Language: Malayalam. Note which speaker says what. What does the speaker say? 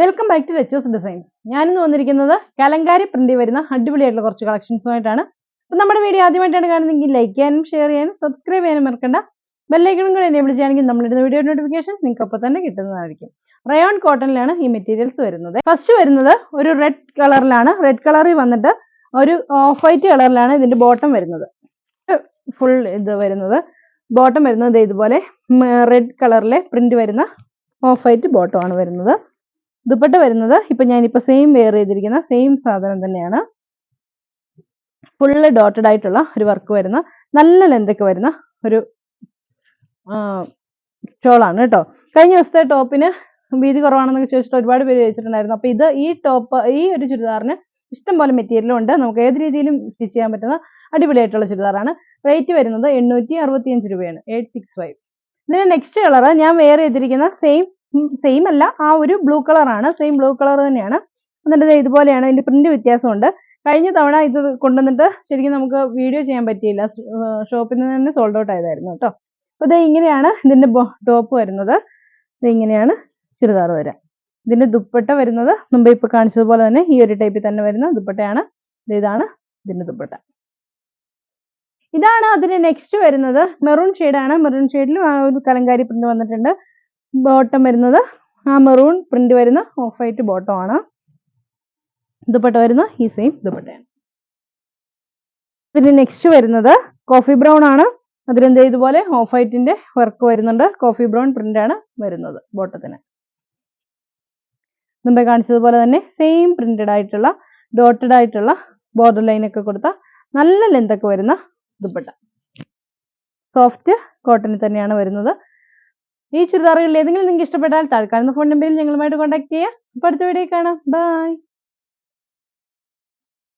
Speaker 1: വെൽക്കം ബാക്ക് ടു ലെച്ചേഴ്സ് ഡിസൈൻ ഞാനിന്ന് വന്നിരിക്കുന്നത് കലങ്കാരി പ്രിന്റ് വരുന്ന അടിപൊളിയായിട്ടുള്ള കുറച്ച് കളക്ഷൻസുമായിട്ടാണ് അപ്പം നമ്മുടെ വീഡിയോ ആദ്യമായിട്ടാണ് കാണുന്നതെങ്കിൽ ലൈക്ക് ചെയ്യാനും ഷെയർ ചെയ്യാനും സബ്സ്ക്രൈബ് ചെയ്യാനും മറക്കണ്ട. ബെല്ലൈക്കണും കൂടെ എനേബിൾ ചെയ്യുകയാണെങ്കിൽ നമ്മളിടുന്ന വീഡിയോ നോട്ടിഫിക്കേഷൻ നിങ്ങൾക്ക് അപ്പോൾ തന്നെ കിട്ടുന്നതായിരിക്കും. റയോൺ കോട്ടണിലാണ് ഈ മെറ്റീരിയൽസ് വരുന്നത്. ഫസ്റ്റ് വരുന്നത് ഒരു റെഡ് കളറിലാണ് റെഡ് കളറിൽ വന്നിട്ട് ഒരു ഓഫ് വൈറ്റ് കളറിലാണ് ഇതിന്റെ ബോട്ടം വരുന്നത്. ഫുൾ ഇത് വരുന്നത്. ബോട്ടം വരുന്നത് ഇതുപോലെ റെഡ് കളറിലെ പ്രിന്റ് വരുന്ന ഓഫ് വൈറ്റ് ബോട്ടം ആണ് വരുന്നത്. ദുപ്പട്ട വരുന്നത് ഇപ്പൊ ഞാനിപ്പോ സെയിം വെയർ ചെയ്തിരിക്കുന്ന സെയിം സാധനം തന്നെയാണ്. ഫുള്ള് ഡോട്ടഡ് ആയിട്ടുള്ള ഒരു വർക്ക് വരുന്ന നല്ല ലെന്തൊക്കെ വരുന്ന ഒരു ഷോളാണ് കേട്ടോ. കഴിഞ്ഞ ദിവസത്തെ ടോപ്പിന് വീതി കുറവാണെന്നൊക്കെ ചോദിച്ചിട്ട് ഒരുപാട് പേര് ചോദിച്ചിട്ടുണ്ടായിരുന്നു. അപ്പൊ ഇത് ഈ ടോപ്പ് ഈ ഒരു ചുരിദാറിന് ഇഷ്ടം പോലെ മെറ്റീരിയലും ഉണ്ട്. നമുക്ക് ഏത് രീതിയിലും സ്റ്റിച്ച് ചെയ്യാൻ പറ്റുന്ന അടിപൊളിയായിട്ടുള്ള ചുരിദാറാണ്. റേറ്റ് വരുന്നത് എണ്ണൂറ്റി അറുപത്തിയഞ്ച് രൂപയാണ്. എയ്റ്റ് സിക്സ് ഫൈവ് ഇതിന് നെക്സ്റ്റ് കളർ ഞാൻ വെയർ ചെയ്തിരിക്കുന്ന സെയിം സെയിം അല്ല. ആ ഒരു ബ്ലൂ കളറാണ് സെയിം ബ്ലൂ കളർ തന്നെയാണ്. എന്നിട്ട് ഇതുപോലെയാണ് ഇതിന്റെ പ്രിന്റ് വ്യത്യാസമുണ്ട്. കഴിഞ്ഞ തവണ ഇത് കൊണ്ടുവന്നിട്ട് ശരിക്കും നമുക്ക് വീഡിയോ ചെയ്യാൻ പറ്റിയില്ല. ഷോപ്പിൽ നിന്ന് തന്നെ സോൾഡ് ഔട്ട് ആയതായിരുന്നു കേട്ടോ. അപ്പോൾ ഇത് ഇങ്ങനെയാണ് ഇതിന്റെ ടോപ്പ് വരുന്നത്. ഇത് ഇങ്ങനെയാണ് ചുരിദാർ വരാം. ഇതിന്റെ ദുപ്പട്ട വരുന്നത് മുമ്പ് ഇപ്പൊ കാണിച്ചതുപോലെ തന്നെ ഈ ഒരു ടൈപ്പിൽ തന്നെ വരുന്ന ദുപ്പട്ടയാണ്. ഇത് ഇതാണ് ഇതിന്റെ ദുപ്പട്ട. ഇതാണ് അതിന് നെക്സ്റ്റ് വരുന്നത്. മെറൂൺ ആണ്. മെറൂൺ ഷെയ്ഡിലും ആ ഒരു കലങ്കാരി പ്രിന്റ് വന്നിട്ടുണ്ട്. ബോട്ടം വരുന്നത് ആ മെറൂൺ പ്രിന്റ് വരുന്ന ഓഫ് വൈറ്റ് ബോട്ടം ആണ്. ദുപ്പട്ട വരുന്ന ഈ സെയിം ദുപ്പട്ടയാണ്. ഇതിന് നെക്സ്റ്റ് വരുന്നത് കോഫി ബ്രൗൺ ആണ്. അതിലെന്ത് ഇതുപോലെ ഓഫ് വൈറ്റിന്റെ വർക്ക് വരുന്നുണ്ട്. കോഫി ബ്രൗൺ പ്രിന്റ് ആണ് വരുന്നത് ബോട്ടത്തിന് മുമ്പേ കാണിച്ചതുപോലെ തന്നെ സെയിം പ്രിന്റഡ് ആയിട്ടുള്ള ഡോട്ടഡ് ആയിട്ടുള്ള ബോർഡർ ലൈൻ ഒക്കെ കൊടുത്ത നല്ല ലെന്ത് ഒക്കെ വരുന്ന ദുപ്പട്ട. സോഫ്റ്റ് കോട്ടണിൽ തന്നെയാണ് വരുന്നത്. ഈ ചുരിദാറുകളിൽ ഏതെങ്കിലും നിങ്ങൾക്ക് ഇഷ്ടപ്പെട്ടാൽ കാണുന്ന ഫോൺ നമ്പറിൽ ഞങ്ങളുമായിട്ട് കോൺടാക്ട് ചെയ്യുക അപ്പോൾ അടുത്ത വീഡിയോ കാണാം. ബൈ